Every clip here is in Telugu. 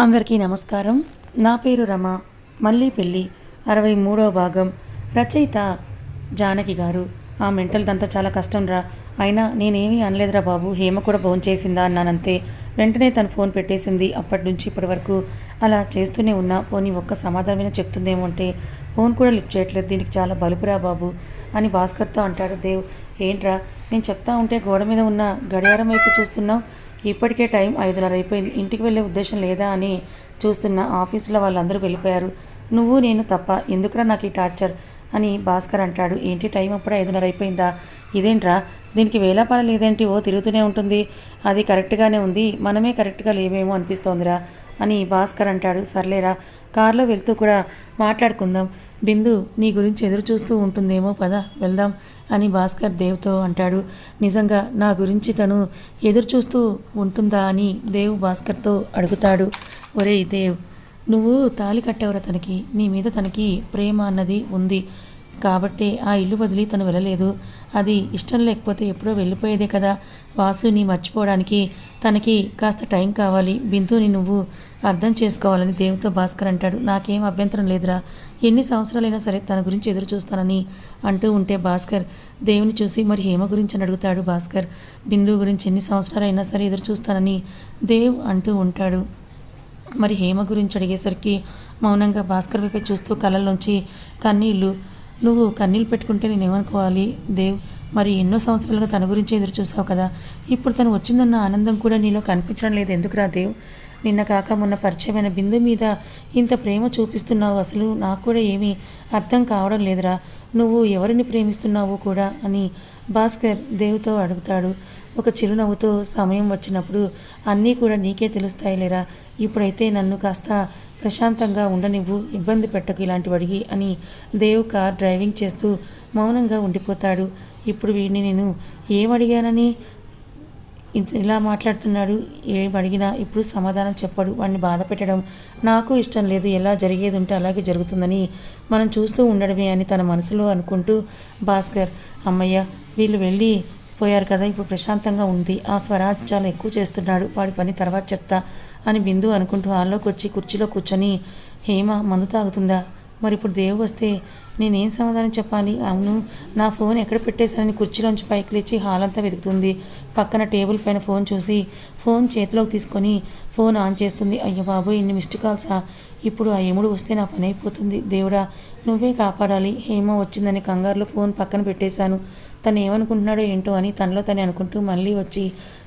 అందరికీ నమస్కారం. నా పేరు రమ. మళ్ళీ పెళ్ళి అరవై మూడో భాగం. రచయిత జానకి గారు. ఆ మెంటల్దంతా చాలా కష్టం రా. అయినా నేనేమీ అనలేదురా బాబు. హేమ కూడా ఫోన్ చేసిందా అన్నానంతే. వెంటనే తను ఫోన్ పెట్టేసింది. అప్పటి నుంచి ఇప్పటి వరకు అలా చేస్తూనే ఉన్నా. పోనీ ఒక్క సమాధానమైనా చెప్తుందేమో అంటే ఫోన్ కూడా లిఫ్ట్ చేయట్లేదు. దీనికి చాలా బలుపురా బాబు అని భాస్కర్తో అంటాడు దేవ్ ఏంట్రా? నేను చెప్తా ఉంటే గోడ మీద ఉన్న గడియారం వైపు చూస్తున్నావు? ఇప్పటికే టైం ఐదున్నర అయిపోయింది. ఇంటికి వెళ్ళే ఉద్దేశం లేదా అని చూస్తున్న ఆఫీసులో వాళ్ళందరూ వెళ్ళిపోయారు. నువ్వు నేను తప్ప ఎందుకురా నాకు ఈ టార్చర్? అని భాస్కర్ అంటాడు. ఏంటి టైం అప్పుడు ఐదున్నర అయిపోయిందా? ఇదేంట్రా? దీనికి వేలాపాల లేదేంటి? ఓ తిరుగుతూనే ఉంటుంది. అది కరెక్ట్గానే ఉంది. మనమే కరెక్ట్గా లేవేమో అనిపిస్తోందిరా అని భాస్కర్ అంటాడు. సర్లేరా కారులో వెళ్తూ కూడా మాట్లాడుకుందాం. బిందు నీ గురించి ఎదురు చూస్తూ ఉంటుందేమో పద వెళ్దాం అని భాస్కర్ దేవ్తో అంటాడు. నిజంగా నా గురించి తను ఎదురు చూస్తూ ఉంటుందా అని దేవ్ భాస్కర్తో అడుగుతాడు. ఒరేయ్ దేవ్ నువ్వు తాలి కట్టేవరా తనకి నీ మీద తనకి ప్రేమ అన్నది ఉంది. కాబట్టే ఆ ఇల్లు వదిలి తను వెళ్ళలేదు. అది ఇష్టం లేకపోతే ఎప్పుడో వెళ్ళిపోయేదే కదా. వాసుని మర్చిపోవడానికి తనకి కాస్త టైం కావాలి. బిందుని నువ్వు అర్థం చేసుకోవాలని దేవుతో భాస్కర్ అంటాడు. నాకేం అభ్యంతరం లేదురా. ఎన్ని సంవత్సరాలైనా సరే తన గురించి ఎదురు చూస్తానని అంటూ ఉంటే భాస్కర్ దేవుని చూసి మరి హేమ గురించి? అని అడుగుతాడు భాస్కర్. బిందు గురించి ఎన్ని సంవత్సరాలైనా సరే ఎదురు చూస్తానని దేవ్ అంటూ ఉంటాడు. మరి హేమ గురించి అడిగేసరికి మౌనంగా భాస్కర్ వైపే చూస్తూ కళ్ళల్లోంచి కన్నీళ్ళు నువ్వు కన్నీళ్ళు పెట్టుకుంటే నేను ఏమనుకోవాలి? దేవ్ మరి ఎన్నో సంవత్సరాలుగా తన గురించి ఎదురు చూసావు కదా. ఇప్పుడు తను వచ్చిందన్న ఆనందం కూడా నీలో కనిపించడం లేదు. ఎందుకురా దేవ్? నిన్న కాక మొన్న పరిచయమైన బిందు మీద ఇంత ప్రేమ చూపిస్తున్నావు అసలు నాకు కూడా ఏమీ అర్థం కావడం లేదురా. నువ్వు ఎవరిని ప్రేమిస్తున్నావు కూడా అని భాస్కర్ దేవుతో అడుగుతాడు. ఒక చిరునవ్వుతో సమయం వచ్చినప్పుడు అన్నీ కూడా నీకే తెలుస్తాయి లేరా ఇప్పుడైతే నన్ను కాస్త ప్రశాంతంగా ఉండనివ్వు ఇబ్బంది పెట్టకు ఇలాంటివి అడిగి అని దేవ్ కార్ డ్రైవింగ్ చేస్తూ మౌనంగా ఉండిపోతాడు. ఇప్పుడు వీడిని నేను ఏమడిగానని ఇలా మాట్లాడుతున్నాడు. ఏం అడిగినా ఇప్పుడు సమాధానం చెప్పడు. వాడిని బాధ పెట్టడం నాకు ఇష్టం లేదు. ఎలా జరిగేది ఉంటే అలాగే జరుగుతుందని మనం చూస్తూ ఉండడమే అని తన మనసులో అనుకుంటూ భాస్కర్ అమ్మయ్య వీళ్ళు వెళ్ళి పోయారు కదా ఇప్పుడు ప్రశాంతంగా ఉంది. ఆ స్వరాజ్ చాలా ఎక్కువ చేస్తున్నాడు. వాడి పని తర్వాత చెప్తా. అని బిందు అనుకుంటూ హాల్లోకి వచ్చి కుర్చీలో కూర్చొని హేమ మందు తాగుతుందా? మరి ఇప్పుడు దేవు వస్తే నేనేం సమాధానం చెప్పాలి? అవును నా ఫోన్ ఎక్కడ పెట్టేశానని కుర్చీలోంచి పైకి లేచి హాల్ అంతా వెతుకుతుంది. పక్కన టేబుల్ పైన ఫోన్ చూసి ఫోన్ చేతిలోకి తీసుకొని ఫోన్ ఆన్ చేస్తుంది. అయ్యో బాబు ఇన్ని మిస్డ్ కాల్సా? ఇప్పుడు ఆ ఎముడు వస్తే నా పని అయిపోతుంది. దేవుడా నువ్వే కాపాడాలి. హేమ వచ్చిందని కంగారులో ఫోన్ పక్కన పెట్టేశాను. తను ఏమనుకుంటున్నాడో ఏంటో అని తనలో తనే అనుకుంటూ మళ్ళీ వచ్చి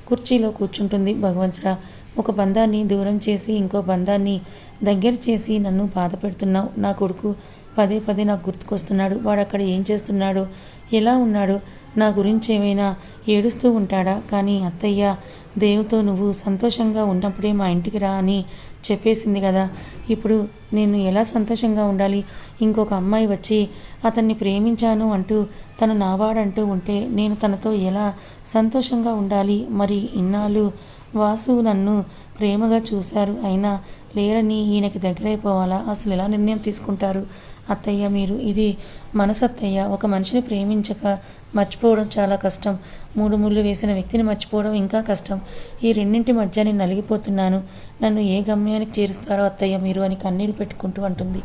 కుర్చీలో కూర్చుంటుంది భగవంతుడా. ఒక బంధాన్ని దూరం చేసి ఇంకో బంధాన్ని దగ్గర చేసి నన్ను బాధ పెడుతున్నావు. నా కొడుకు పదే పదే నాకు గుర్తుకొస్తున్నాడు. వాడు అక్కడ ఏం చేస్తున్నాడు? ఎలా ఉన్నాడు? నా గురించి ఏమైనా ఏడుస్తూ ఉంటాడా? కానీ అత్తయ్య దేవుతో నువ్వు సంతోషంగా ఉన్నప్పుడే మా ఇంటికి రా అని చెప్పేసింది కదా. ఇప్పుడు నేను ఎలా సంతోషంగా ఉండాలి? ఇంకొక అమ్మాయి వచ్చి అతన్ని ప్రేమించాను అంటూ తను నావాడంటూ ఉంటే నేను తనతో ఎలా సంతోషంగా ఉండాలి? మరి ఇన్నాళ్ళు వాసు నన్ను ప్రేమగా చూశారు. అయినా లేరని ఈయనకి దగ్గరైపోవాలా? అసలు ఎలా నిర్ణయం తీసుకుంటారు? అత్తయ్య మీరు ఇది మనసత్తయ్య. ఒక మనిషిని ప్రేమించక మర్చిపోవడం చాలా కష్టం. మూడు ముళ్ళు వేసిన వ్యక్తిని మర్చిపోవడం ఇంకా కష్టం. ఈ రెండింటి మధ్య నేను నలిగిపోతున్నాను. నన్ను ఏ గమ్యానికి చేరుస్తారో అత్తయ్య మీరు అని కన్నీళ్ళు పెట్టుకుంటూ అంటుంది.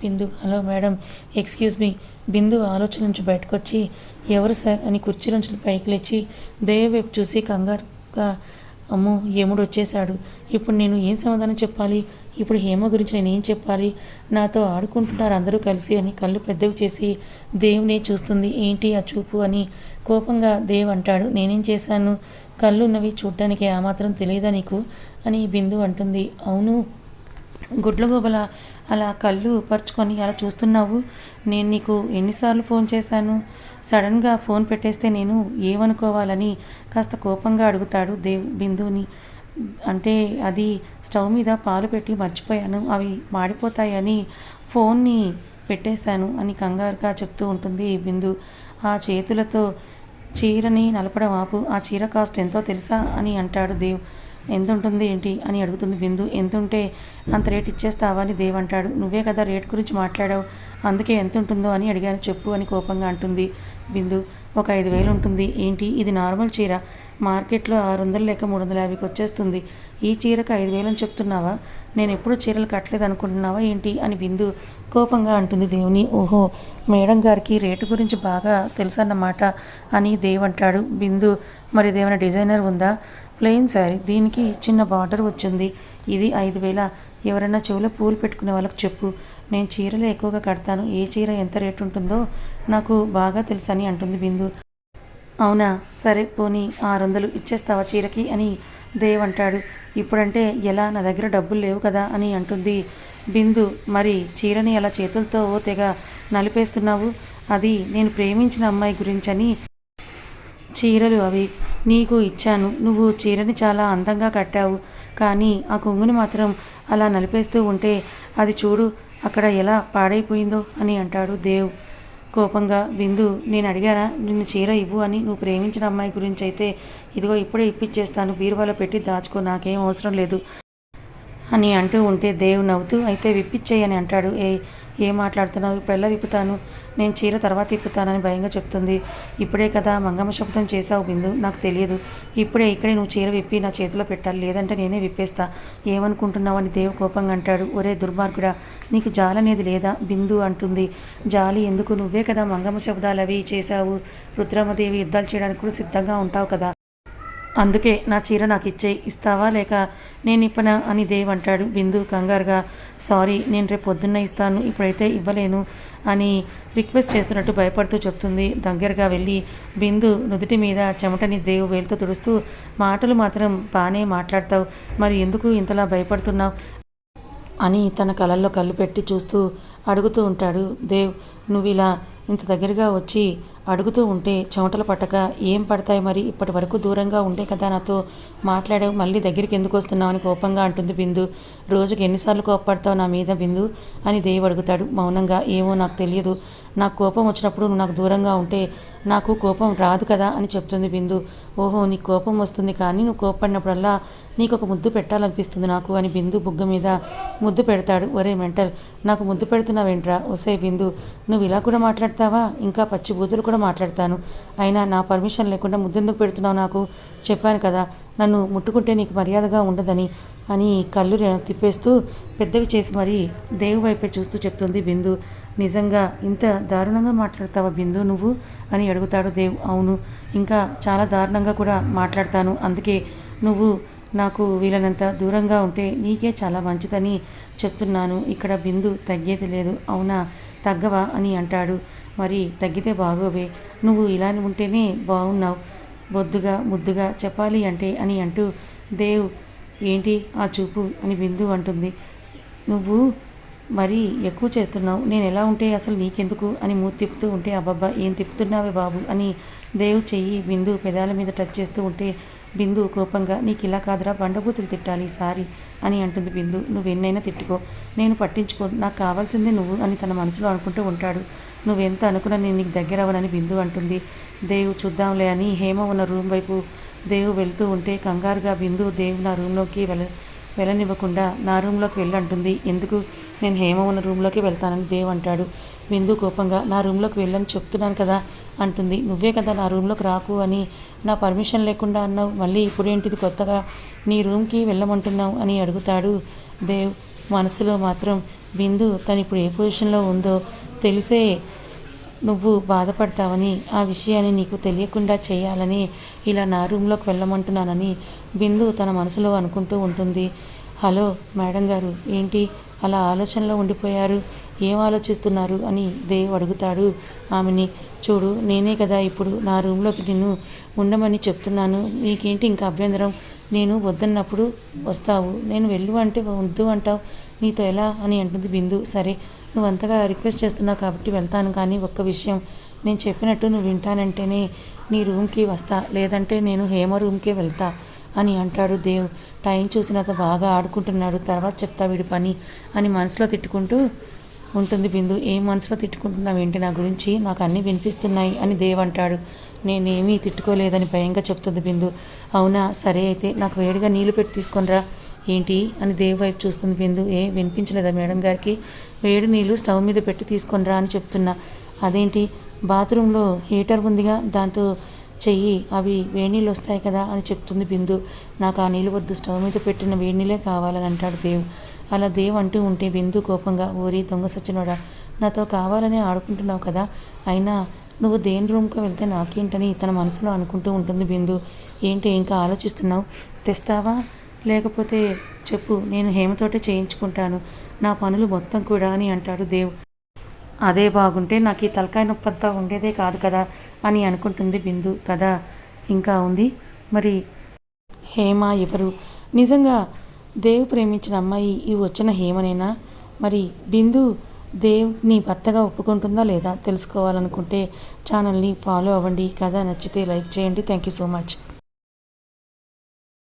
Bindu hello madam excuse me. Bindu ఆలోచన నుంచి బయటకొచ్చి ఎవరు సార్ అని కుర్చీ నుంచి పైకి లేచి దయవైపు చూసి కంగారుగా అమ్మో యముడు వచ్చేశాడు. ఇప్పుడు నేను ఏం సమాధానం చెప్పాలి? ఇప్పుడు హేమ గురించి నేను ఏం చెప్పాలి? నాతో ఆడుకుంటున్నారు అందరూ కలిసి అని కళ్ళు పెద్దవి చేసి దేవునే చూస్తుంది. ఏంటి ఆ చూపు అని కోపంగా దేవ్ అంటాడు. నేనేం చేశాను? కళ్ళు ఉన్నవి చూడ్డానికి ఆ మాత్రం తెలియదా నీకు? అని బిందు అంటుంది. అవును. గుడ్లగోబల అలా కళ్ళు పరుచుకొని అలా చూస్తున్నావు. నేను నీకు ఎన్నిసార్లు ఫోన్ చేశాను. సడన్గా ఫోన్ పెట్టేస్తే నేను ఏమనుకోవాలని కాస్త కోపంగా అడుగుతాడు దేవ్ బిందుని అంటే అది స్టవ్ మీద పాలు పెట్టి మర్చిపోయాను. అవి మాడిపోతాయని ఫోన్ని పెట్టేశాను అని కంగారుగా చెప్తూ ఉంటుంది బిందు. ఆ చేతులతో చీరని నలపడం ఆపు. ఆ చీర కాస్ట్ ఎంతో తెలుసా అని అంటాడు దేవ్. ఎంత ఉంటుంది ఏంటి? అని అడుగుతుంది బిందు ఎంత ఉంటే అంత రేట్ ఇచ్చేస్తావా? అని దేవ్ అంటాడు. నువ్వే కదా రేట్ గురించి మాట్లాడావు. అందుకే ఎంత ఉంటుందో అని అడిగాను. చెప్పు అని కోపంగా అంటుంది బిందు ఒక ఐదు వేలు ఉంటుంది. ఏంటి? ఇది నార్మల్ చీర. మార్కెట్లో ఆరు వందలు లేక మూడు వందల యాభైకి వచ్చేస్తుంది. ఈ చీరకు ఐదు వేలు అని చెప్తున్నావా? నేను ఎప్పుడు చీరలు కట్టలేదు అనుకుంటున్నావా ఏంటి? అని బిందు కోపంగా అంటుంది దేవుని. ఓహో మేడం గారికి రేటు గురించి బాగా తెలుసన్నమాట అని దేవ్ అంటాడు. బిందు మరి ఇదేమైనా డిజైనర్ ఉందా? ప్లెయిన్ శారీ. దీనికి చిన్న బార్డర్ వచ్చింది. ఇది ఐదు వేల. ఎవరైనా చెవిలో పూలు పెట్టుకునే వాళ్ళకి చెప్పు. నేను చీరలు ఎక్కువగా కడతాను. ఏ చీర ఎంత రేటు ఉంటుందో నాకు బాగా తెలుసని అంటుంది బిందు. అవునా? సరే పోనీ ఆరు వందలు ఇచ్చేస్తావా చీరకి అని దేవ్ అంటాడు. ఇప్పుడంటే ఎలా? నా దగ్గర డబ్బులు లేవు కదా అని అంటుంది బిందు. మరి చీరని అలా చేతులతో ఓ తెగ నలిపేస్తున్నావు? అది నేను ప్రేమించిన అమ్మాయి గురించని చీరలు అవి. నీకు ఇచ్చాను. నువ్వు చీరని చాలా అందంగా కట్టావు. కానీ ఆ కొంగుని మాత్రం అలా నలిపేస్తూ ఉంటే అది చూడు అక్కడ ఎలా పాడైపోయిందో అని అంటాడు దేవ్. కోపంగా బిందు నేను అడిగానా? నిన్ను చీర ఇవ్వు అని నువ్వు ప్రేమించిన అమ్మాయి గురించి అయితే ఇదిగో ఇప్పుడే ఇప్పించేస్తాను బీరువాలో పెట్టి దాచుకో నాకేం అవసరం లేదు అని అంటూ ఉంటే దేవ్ నవ్వుతూ అయితే విప్పిచ్చేయని అంటాడు. ఏ ఏం మాట్లాడుతున్నావు? ఇప్పుడు ఎలా విప్పుతాను నేను చీర తర్వాత తిప్పుతానని భయంగా చెప్తుంది. ఇప్పుడే కదా మంగమ్మ శబ్దం చేసావు బిందు. నాకు తెలియదు. ఇప్పుడే ఇక్కడే నువ్వు చీర విప్పి నా చేతిలో పెట్టాలి. లేదంటే నేనే విప్పేస్తా. ఏమనుకుంటున్నావు అని దేవు కోపంగా అంటాడు. ఒరే దుర్మార్గుడా నీకు జాలనేది లేదా? బిందు అంటుంది. జాలి ఎందుకు? నువ్వే కదా మంగమ్మ శబ్దాలు అవి చేశావు. రుద్రమదేవి యుద్ధాలు చేయడానికి కూడా సిద్ధంగా ఉంటావు కదా. అందుకే నా చీర నాకు ఇచ్చే ఇస్తావా లేక నేను ఇప్పనా అని దేవ్ అంటాడు. బిందు కంగారుగా సారీ నేను రేపు పొద్దున్న ఇస్తాను. ఇప్పుడైతే ఇవ్వలేను. అని రిక్వెస్ట్ చేస్తున్నట్టు భయపడుతూ చెప్తుంది. దగ్గరగా వెళ్ళి బిందు నుదుటి మీద చెమటని దేవు వేలుతో తుడుస్తూ మాటలు మాత్రం బాగానే మాట్లాడతావు. మరి ఎందుకు ఇంతలా భయపడుతున్నావు? అని తన కళల్లో కళ్ళు పెట్టి చూస్తూ అడుగుతూ ఉంటాడు దేవ్. నువ్వు ఇలా ఇంత దగ్గరగా వచ్చి అడుగుతూ ఉంటే చెమటలు పట్టక ఏం పడతాయి మరి? ఇప్పటి వరకు దూరంగా ఉండే కదా నాతో మాట్లాడావు మళ్ళీ దగ్గరికి ఎందుకు వస్తున్నావు? అని కోపంగా అంటుంది బిందు. రోజుకి ఎన్నిసార్లు కోపపడతావు నా మీద బిందు? అని దేవ్ అడుగుతాడు. మౌనంగా? ఏమో నాకు తెలియదు. నాకు కోపం వచ్చినప్పుడు నువ్వు నాకు దూరంగా ఉంటే నాకు కోపం రాదు కదా? అని చెప్తుంది బిందు. ఓహో నీకు కోపం వస్తుంది కానీ నువ్వు కోపడినప్పుడల్లా నీకు ఒక ముద్దు పెట్టాలనిపిస్తుంది నాకు అని బిందు బుగ్గ మీద ముద్దు పెడతాడు. ఒరే మెంటల్ నాకు ముద్దు పెడుతున్నావేంట్రా? ఒసే బిందు నువ్వు ఇలా కూడా మాట్లాడతావా? ఇంకా పచ్చి బూతులు కూడా మాట్లాడతాను. అయినా నా పర్మిషన్ లేకుండా ముద్దు ఎందుకు పెడుతున్నావు నాకు? చెప్పాను కదా నన్ను ముట్టుకుంటే నీకు మర్యాదగా ఉండదని అని కళ్ళు తిప్పేస్తూ పెద్దవి చేసి మరీ దేవు వైపే చూస్తూ చెప్తుంది బిందు. నిజంగా ఇంత దారుణంగా మాట్లాడతావా బిందు నువ్వు? అని అడుగుతాడు దేవ్. అవును ఇంకా చాలా దారుణంగా కూడా మాట్లాడతాను. అందుకే నువ్వు నాకు వీలైనంత దూరంగా ఉంటే నీకే చాలా మంచిదని చెప్తున్నాను. ఇక్కడ బిందు తగ్గేది లేదు. అవునా? తగ్గవా? అని అంటాడు. మరి తగ్గితే బాగోవే. నువ్వు ఇలా ఉంటేనే బాగున్నావు. బొద్దుగా ముద్దుగా చెప్పాలి అంటే అని అంటూ దేవ్ ఏంటి ఆ చూపు? అని బిందు అంటుంది. నువ్వు మరీ ఎక్కువ చేస్తున్నావు. నేను ఎలా ఉంటే అసలు నీకెందుకు? అని మూతి తిప్పుతూ ఉంటే అబ్బబ్బా ఏం తిప్పుతున్నావే బాబు? అని దేవ్ చెయ్యి బిందు పెదాల మీద టచ్ చేస్తూ ఉంటే బిందు కోపంగా నీకు ఇలా కాదురా బండబూతులు తిట్టాలి సారి అని అంటుంది బిందు. నువ్వు ఎన్నైనా తిట్టుకో. నేను పట్టించుకో. నాకు కావాల్సిందే నువ్వు అని తన మనసులో అనుకుంటూ ఉంటాడు. నువ్వెంత అనుకున్నా నేను నీకు దగ్గర అవ్వనని బిందు అంటుంది. దేవు చూద్దాంలే అని హేమ ఉన్న రూమ్ వైపు దేవు వెళ్తూ ఉంటే కంగారుగా బిందు దేవు నా రూమ్లోకి వెళ్ళ వెళ్ళనివ్వకుండా నా రూమ్లోకి వెళ్ళంటుంది ఎందుకు? నేను హేమ ఉన్న రూమ్లోకి వెళ్తానని దేవ్ అంటాడు. బిందు కోపంగా నా రూమ్లోకి వెళ్ళని చెప్తున్నాను కదా అంటుంది. నువ్వే కదా నా రూమ్లోకి రాకు అని నా పర్మిషన్ లేకుండా అన్నావు. మళ్ళీ ఇప్పుడేంటిది కొత్తగా నీ రూమ్కి వెళ్ళమంటున్నావు అని అడుగుతాడు దేవ్. మనసులో మాత్రం బిందు తను ఇప్పుడు ఏ పొజిషన్లో ఉందో తెలిసే నువ్వు బాధపడతావని ఆ విషయాన్ని నీకు తెలియకుండా చేయాలని ఇలా నా రూమ్లోకి వెళ్ళమంటున్నానని బిందు తన మనసులో అనుకుంటూ ఉంటుంది. హలో మేడం గారు ఏంటి? అలా ఆలోచనలో ఉండిపోయారు. ఏం ఆలోచిస్తున్నారు అని దేవ్ అడుగుతాడు. ఆమెని చూడు నేనే కదా ఇప్పుడు నా రూమ్లోకి నిన్ను ఉండమని చెప్తున్నాను. నీకేంటి ఇంకా అభ్యంతరం? నేను వద్దన్నప్పుడు వస్తావు. నేను వెళ్ళు అంటే వద్దు అంటావు. నీతో ఎలా? అని అంటుంది బిందు. సరే నువ్వు అంతగా రిక్వెస్ట్ చేస్తున్నావు కాబట్టి వెళ్తాను కానీ ఒక్క విషయం. నేను చెప్పినట్టు నువ్వు వింటానంటేనే నీ రూమ్కి వస్తా. లేదంటే నేను హేమ రూమ్కే వెళ్తా అని అంటాడు దేవ్. టైం చూసినంత బాగా ఆడుకుంటున్నాడు. తర్వాత చెప్తా వీడి పని అని మనసులో తిట్టుకుంటూ ఉంటుంది బిందు ఏం మనసులో తిట్టుకుంటున్నావు ఏంటి? నా గురించి నాకు అన్నీ వినిపిస్తున్నాయి అని దేవ్ అంటాడు. నేనేమీ తిట్టుకోలేదని భయంగా చెప్తుంది బిందు. అవునా? సరే అయితే నాకు వేడిగా నీళ్ళు పెట్టి తీసుకొనిరా. ఏంటి? అని దేవ్ వైపు చూస్తుంది బిందు. ఏ వినిపించలేదా మేడం గారికి? వేడి నీళ్ళు స్టవ్ మీద పెట్టి తీసుకొనిరా అని చెప్తున్నా. అదేంటి? బాత్రూంలో హీటర్ ఉందిగా దాంతో చెయ్యి. అవి వేడి నీళ్ళు వస్తాయి కదా అని చెప్తుంది బిందు. నాకు ఆ నీళ్ళు వద్దు స్టవ్ మీద పెట్టిన వేడి నీళ్ళే కావాలని అంటాడు దేవ్. అలా దేవ్ అంటూ ఉంటే బిందు కోపంగా ఓరి దొంగ సచ్చినోడా నాతో కావాలని ఆడుకుంటున్నావు కదా అయినా నువ్వు దేని రూమ్కి వెళ్తే నాకేంటని తన మనసులో అనుకుంటూ ఉంటుంది బిందు ఏంటి ఇంకా ఆలోచిస్తున్నావు? తెస్తావా? లేకపోతే చెప్పు నేను హేమతోటే చేయించుకుంటాను. నా పనులు మొత్తం కూడా అని అంటాడు దేవ్. అదే బాగుంటే నాకు ఈ తలకాయ నొప్పంతా ఉండేదే కాదు కదా అని అనుకుంటుంది బిందు కదా ఇంకా ఉంది? మరి హేమ ఎవరు? నిజంగా దేవ్ ప్రేమించిన అమ్మాయి ఈ వచ్చిన హేమనేనా? మరి బిందు దేవ్ నీ భర్తగా ఒప్పుకుంటుందా లేదా తెలుసుకోవాలనుకుంటే ఛానల్ని ఫాలో అవ్వండి. కథ నచ్చితే లైక్ చేయండి. Thank you so much.